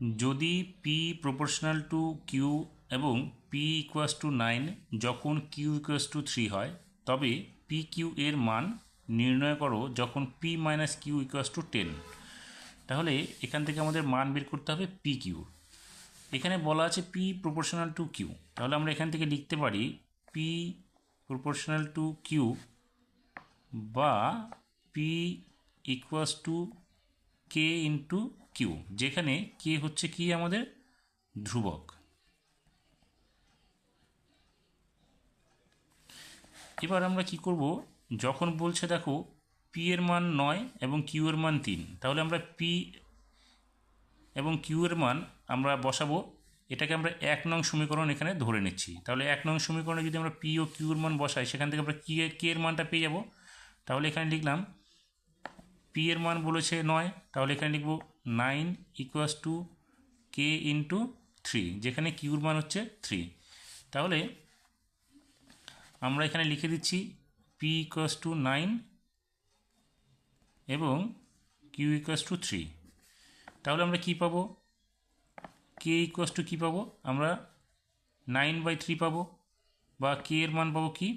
যদি P proportional to Q এবং P equals to nine যখন কিউ ইকুয়াস টু থ্রি হয়, তবে পি কিউ এর মান নির্ণয় করো যখন P minus Q equals to ten তাহলে এখান থেকে আমাদের মান বের করতে হবে পি কিউ এখানে বলা আছে পি প্রপোর্শনাল টু কিউ তাহলে আমরা এখান থেকে লিখতে পারি পি প্রপোর্শনাল টু কিউ বা P equals to K into Q যেখানে কে হচ্ছে কি আমাদের? ধ্রুবক। এবার আমরা কি করব? যখন বলছে দেখো পি এর মান নয় এবং কিউ এর মান তিন, তাহলে আমরা পি এবং কিউ এর মান আমরা বসাবো। এটাকে আমরা এক নং সমীকরণ এখানে ধরে নিচ্ছি। তাহলে এক নং সমীকরণে যদি আমরা পি ও কিউ এর মান বসাই, সেখান থেকে আমরা কি, কে এর মানটা পেয়ে যাব? তাহলে এখানে লিখলাম পি এর মান বলেছে নয়, তাহলে এখানে লিখব nine equals to K into three যেখানে কিউর মান হচ্ছে থ্রি তাহলে আমরা এখানে লিখে দিচ্ছি পি ইকুয়াস টু নাইন এবং কিউ ইকুয়াস টু থ্রি তাহলে আমরা কি পাবো? কে ইকুয়াস টু কী পাবো? আমরা নাইন বাই থ্রি পাবো। বা কে এর মান পাবো কি?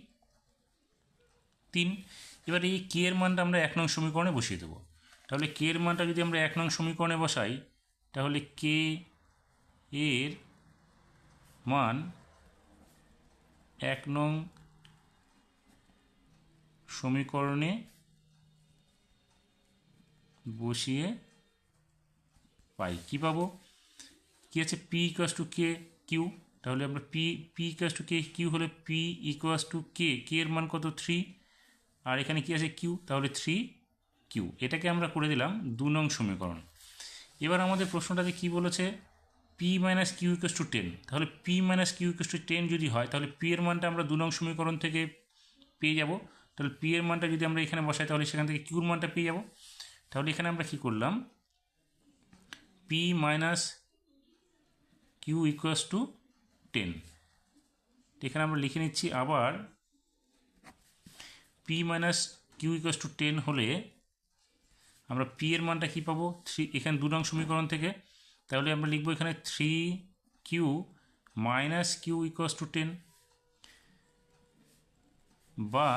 তিন। এবার এই কে এর মানটা আমরা এক নং সমীকরণে বসিয়ে দেবো। তাহলে কে এর মানটা যদি আমরা এক নং সমীকরণে বসাই, তাহলে কে এর মান এক নং সমীকরণে বসিয়ে পাই? কী পাবো? কী আছে? P equals to K Q তাহলে আমরা P P equals to K Q হলে P equals to K K এর মান কত? থ্রি আর এখানে কী আছে? কিউ তাহলে থ্রি কিউ এটাকে আমরা করে দিলাম দু নং সমীকরণ। এবার আমাদের প্রশ্নটাতে কী বলেছে? P minus Q equals to ten তাহলে P minus Q equals to ten যদি হয়, তাহলে পি এর মানটা আমরা দু নং সমীকরণ থেকে পেয়ে যাব। তাহলে পি এর মানটা যদি আমরা এখানে বসাই, তাহলে সেখান থেকে কিউর মানটা পেয়ে যাব। তাহলে এখানে আমরা কী করলাম? P minus Q equals to ten এখানে আমরা লিখে নিচ্ছি আবার P minus Q equals to ten হলে আমরা পি এর মানটা কী পাবো? থ্রি এখানে দু নং সমীকরণ থেকে। তাহলে আমরা লিখব এখানে three Q minus Q equals to ten বা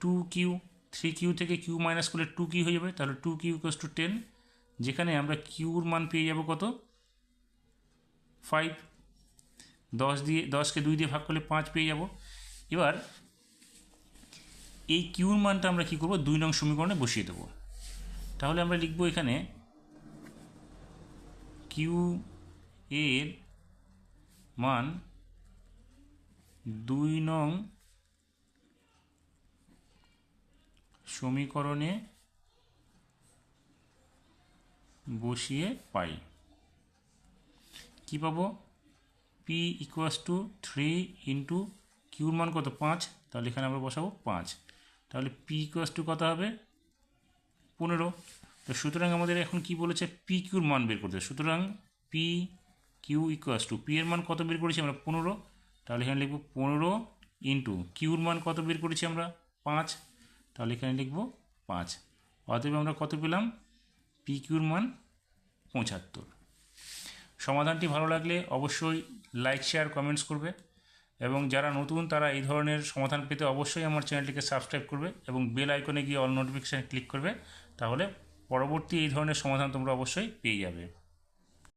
টু কিউ থ্রি কিউ থেকে কিউ মাইনাস করলে টু কিউ হয়ে যাবে। তাহলে two Q equals to ten যেখানে আমরা কিউর মান পেয়ে যাব কত? ফাইভ দশ দিয়ে, দশকে দুই দিয়ে ভাগ করলে পাঁচ পেয়ে যাব। এবার এই কিউর মানটা আমরা কী করব? দুই নং সমীকরণে বসিয়ে দেবো। তাহলে আমরা লিখব এখানে কিউ এর মান দুই নং সমীকরণে বসিয়ে পাই। কী পাবো? P equals to three into কিউর মান কত? পাঁচ। তাহলে এখানে আমরা বসাবো পাঁচ। তাহলে পি ইকুয়াস টু কত হবে? পনেরো। তো সুতরাং আমাদের এখন কি বলেছে? পি কিউর মান বের করতে। সুতরাং P Q equals to P এর মান কত বের করেছি আমরা? পনেরো। তাহলে এখানে লিখব পনেরো ইন্টু কিউর মান কত বের করেছি আমরা? পাঁচ। তাহলে এখানে লিখব পাঁচ। অতএব আমরা কত পেলাম? পি কিউর মান পঁচাত্তর। সমাধানটি ভালো লাগলে অবশ্যই লাইক শেয়ার কমেন্টস করবে। এবং যারা নতুন, তারা এই ধরনের সমাধান পেতে অবশ্যই আমার চ্যানেলটিকে সাবস্ক্রাইব করবে এবং বেল আইকনে গিয়ে অল নোটিফিকেশান ক্লিক করবে, তাহলে পরবর্তী এই ধরনের সমাধান তোমরা অবশ্যই পেয়ে যাবে।